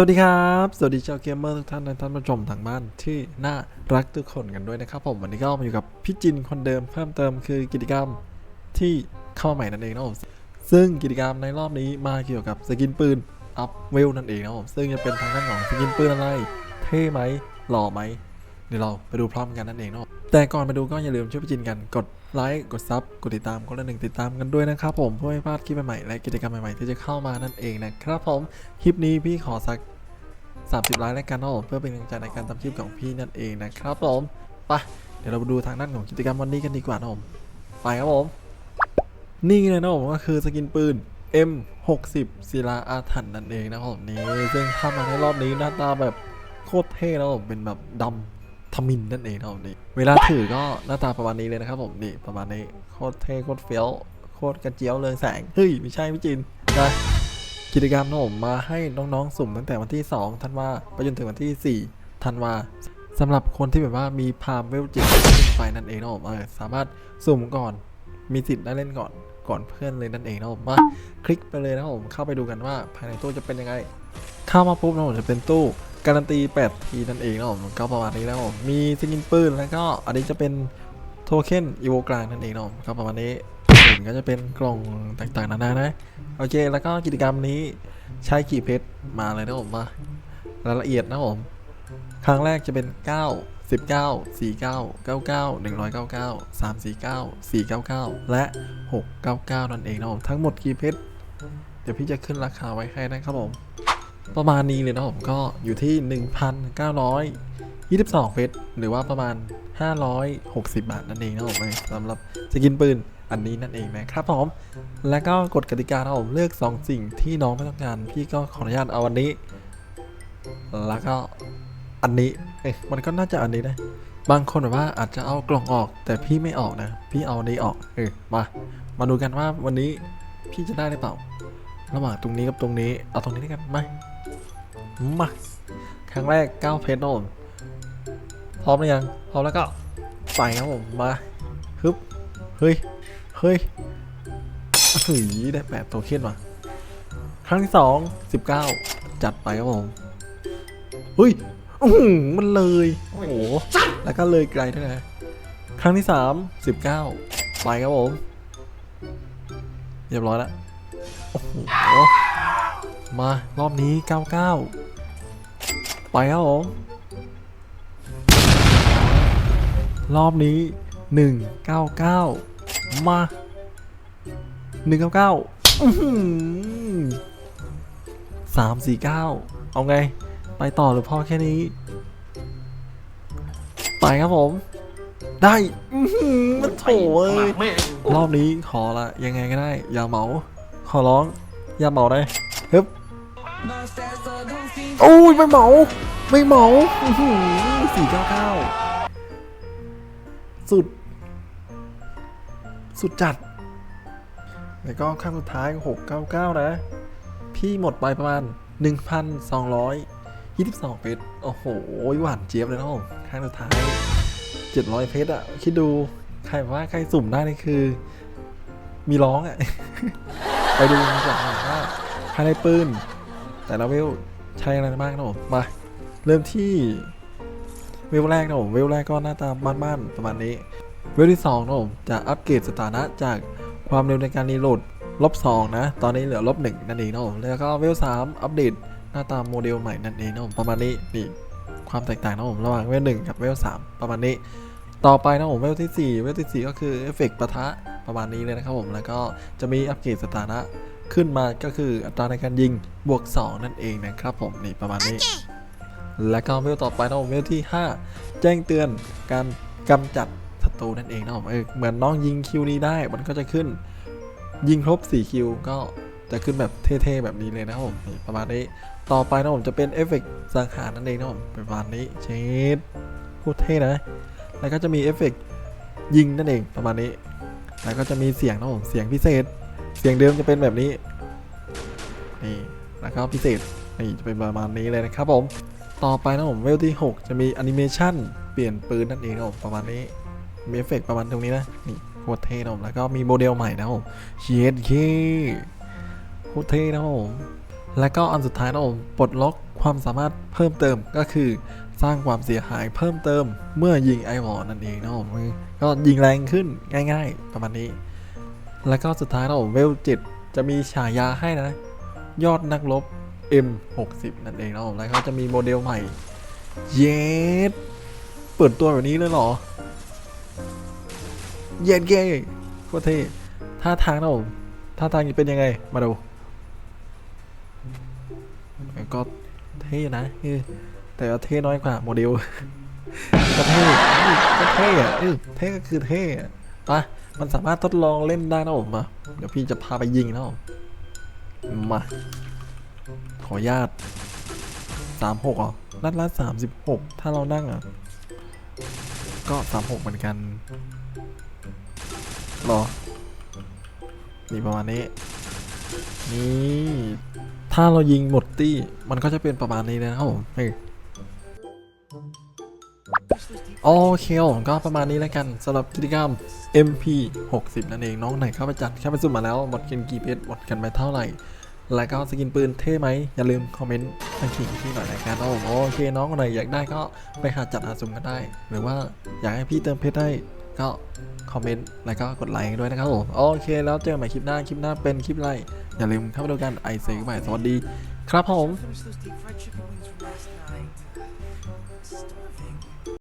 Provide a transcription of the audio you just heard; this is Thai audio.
สวัสดีครับ สวัสดีชาวเกมเมอร์ทุกท่านและท่านผู้ชมทางบ้านที่น่ารักทุกคนกันด้วยนะครับผมวันนี้ก็มาอยู่กับพี่จินคนเดิมเพิ่มเติมคือกิจกรรมที่เข้ามาใหม่นั่นเองนะครับผมซึ่งกิจกรรมในรอบนี้มาเกี่ยวกับสกินปืนอัพเวลนั่นเองนะครับผมซึ่งจะเป็นทางด้านของสกินปืนอะไร เท่ไหมหล่อไหมเดี๋ยวเราไปดูพร้อมกันนั่นเองนะครับแต่ก่อนไปดูก็อย่าลืมช่วยพี่จินกันกด ไลค์กดซับกดติดตามกดละหนึ่งติดตามกันด้วยนะครับผมเพื่อไม่พลาดคลิปใหม่ๆและกิจกรรมใหม่ๆที่จะเข้ามานั่นเองนะครับผมคลิปนี้พี่ขอสัก 30ไลค์แล้วกันนะผมเพื่อเป็นกำลังใจในการทำคลิปของพี่นั่นเองนะครับผมไปเดี๋ยวเราไปดูทางด้านของกิจกรรมวันนี้กันดีกว่านะผมไปครับผมนี่เลยนะผมก็คือสกินปืน M60 ศิลาอาถรรพ์นั่นเองนะครับผมนี่ซึ่งถ้ามาในรอบนี้หน้าตาแบบโคตรเท่นะผมเป็นแบบดำ ทมินนั่นเองนะผมนี่เวลาถือก็หน้าตาประมาณนี้เลยนะครับผมนี่ประมาณนี้โคตรเท่โคตรเฟี้ยวโคตรกระเจียวเลยแสงเฮ้ยไม่ใช่พี่จินนะกิจกรรมนะผมมาให้น้องๆสุ่มตั้งแต่วันที่2ธันวาไปจนถึงวันที่4ธันวาสำหรับคนที่แบบว่ามีพามเวลจิตขึ้นไปนั่นเองนะผมเออสามารถสุ่มก่อนมีสิทธิ์ได้เล่นก่อนก่อนเพื่อนเลยนั่นเองนะผมมาคลิกไปเลยนะผมเข้าไปดูกันว่าภายในตู้จะเป็นยังไง เข้ามาปุ๊บนะผมจะเป็นตู้ การันตี 8 ทีนั่นเองนะผมก็ประมาณนี้แล้วผมมีสกินปืนแล้วก็อันนี้จะเป็นโทเค็นอีโวกลางนั่นเองนะผมก็ประมาณนี้ส่วนก็จะเป็นกล่องต่างๆนานานะโอเค แล้วก็กิจกรรมนี้ใช้กี่เพชรมาเลยนะผมมารายละเอียดนะผมครั้งแรกจะเป็น 9 19 49 99 199 349 499 และ 699 นั่นเองนะผมทั้งหมดกี่เพชรเดี๋ยวพี่จะขึ้นราคาไว้ให้นะครับผม ประมาณนี้เลยนะผมก็อยู่ที่ 1,922 เพชรหรือว่าประมาณ 560 บาทนั่นเองนะผมสำหรับสกินปืนอันนี้นั่นเองนะครับผม แล้วก็กฎกติกานะผมเลือก 2 สิ่งที่น้องไม่ต้องการ พี่ก็ขออนุญาตเอาอันนี้ แล้วก็อันนี้เอ๊ะมันก็น่าจะอันนี้นะบางคนแบบว่าอาจจะเอากล่องออก แต่พี่ไม่ออกนะ พี่เอาอันนี้ออกเออมา มาดูกันว่าวันนี้พี่จะได้หรือเปล่า ระหว่างตรงนี้กับตรงนี้ เอาตรงนี้ด้วยกันไหมมาครั้งแรก9เพชรนะผมพร้อมหรือยัง พร้อมแล้วก็ไปครับผมมาฮึบเฮ้ยเฮ้ยเฮ้ยได้แปดโทเค็นว่ะครั้งที่สองสิบเก้าจัดไปครับผมเฮ้ยอื้อหือมันเลยโอ้โหแล้วก็เลยไกลด้วยนะครั้งที่สามสิบเก้าไปครับผมเรียบร้อยแล้ว โอ้โหมารอบนี้เก้าเก้าไปครับผมรอบนี้หนึ่งเก้าเก้ามาหนึ่งเก้าเก้าสามสี่เก้าเอาไง ไปต่อหรือพอแค่นี้ ไปครับผม ได้อื้อหือมันโถเอ้ยรอบนี้ขอละยังไงก็ได้ อย่าเหมา ขอร้อง อย่าเหมาได้ฮึบโอ้ยไม่เหมา ไม่เหมาสี่เก้าเก้าสุด สุดจัด แล้วก็ข้างสุดท้าย699นะ พี่หมดไปประมาณ1,222เพชรโอ้โหหวานเจี๊ยบเลยนะผมข้างสุดท้าย700เพชรอะคิดดู ใครว่าใครสุ่มได้นี่คือ มีร้องอะ ไปดูกันก่อนว่าภายในปืน แต่ละเวลใช้อะไรบ้างนะผมมาเริ่มที่เวลแรกนะผมเวลแรกก็หน้าตาบ้านๆประมาณนี้ เวลที่2นะผมจะอัปเกรดสถานะจากความเร็วในการรีโหลดลบ2นะ ตอนนี้เหลือลบ1นั่นเองนะผมแล้วก็เวล3อัปเดตหน้าตาโมเดลใหม่นั่นเองนะผมประมาณนี้นี่ความแตกต่างนะผมระหว่างเวล1กับเวล3ประมาณนี้ ต่อไปนะผมเวลที่ 4 เวลที่ 4 ก็คือเอฟเฟกต์ปะทะ ประมาณนี้เลยนะครับผมแล้วก็จะมีอัปเกรดสถานะขึ้นมาก็คืออัตราในการยิงบวก 2 นั่นเองนะครับผมนี่ประมาณนี้ แล้วก็เวลต่อไปนะผมเวลที่ 5 แจ้งเตือนการกำจัดศัตรูนั่นเองนะผมเออเหมือนน้องยิงคิวนี้ได้มันก็จะขึ้นยิงครบ 4 คิวก็จะขึ้นแบบเท่ๆแบบนี้เลยนะครับผมนี่ประมาณนี้ต่อไปนะผมจะเป็นเอฟเฟกต์สังหารนั่นเองนะผมประมาณนี้เชดโคตรเท่นะแล้วก็จะมีเอฟเฟกต์ยิงนั่นเองประมาณนี้ แล้วก็จะมีเสียงนะผมเสียงพิเศษ เสียงเดิมจะเป็นแบบนี้นี่แล้วก็พิเศษนี่จะเป็นประมาณนี้เลยนะครับผมต่อไปนะผมเวลที่ 6 จะมีแอนิเมชันเปลี่ยนปืนนั่นเองนะผมประมาณนี้มีเอฟเฟกต์ประมาณตรงนี้นะนี่โคตรเท่นะผมแล้วก็มีโมเดลใหม่นะผมเชียดเคโคตรเท่นะผมและก็อันสุดท้ายนะผมปลดล็อกความสามารถเพิ่มเติมก็คือสร้างความเสียหายเพิ่มเติมเมื่อยิงไอวอร์นั่นเองนะผม ก็ยิงแรงขึ้นง่าย ๆ ประมาณนี้ แล้วก็สุดท้ายนะผมเวลจิตจะมีฉายาให้นะ ยอดนักรบ M60 นั่นเองนะผมแล้วก็จะมีโมเดลใหม่ เยสเปิดตัวแบบนี้เลยเหรอ เย็นเก้โคตรเท่ท่าทางนะผมท่าทางจะเป็นยังไง มาดูก็เท่นะแต่เท่น้อยกว่าโมเดล ก็เท่ก็เท่อะเท่ก็คือเท่อะปะมันสามารถทดลองเล่นได้นะผมมาเดี๋ยวพี่จะพาไปยิงนะผมมาขออนุญาตสามหกอะนัดละสามสิบหกถ้าเรานั่งอะ ก็สามหกเหมือนกันหรอนี่ประมาณนี้ นี่ ถ้าเรายิงหมดตี้ มันก็จะเป็นประมาณนี้เลยนะครับผมเฮ้ย โอเคผมก็ประมาณนี้แล้วกันสำหรับกิจกรรม MP 60 นั่นเองน้องไหนเข้าไปจัดเข้าไปสุ่มมาแล้วหมดกันกี่เพชรหมดกันไปเท่าไหร่ แล้วก็สกินปืนเท่ไหม อย่าลืมคอมเมนต์ทางขิงที่หน่อยนะครับผมโอเคน้องคนไหนอยากได้ก็ไปหาจัดหาสุ่มกันได้ หรือว่าอยากให้พี่เติมเพชรได้ก็คอมเมนต์แล้วก็กดไลค์ด้วยนะครับผมโอเค แล้วเจอกันใหม่คลิปหน้าคลิปหน้าเป็นคลิปไรอย่าลืมเข้ามาดูกันไอเซกใหม่สวัสดี ครับผม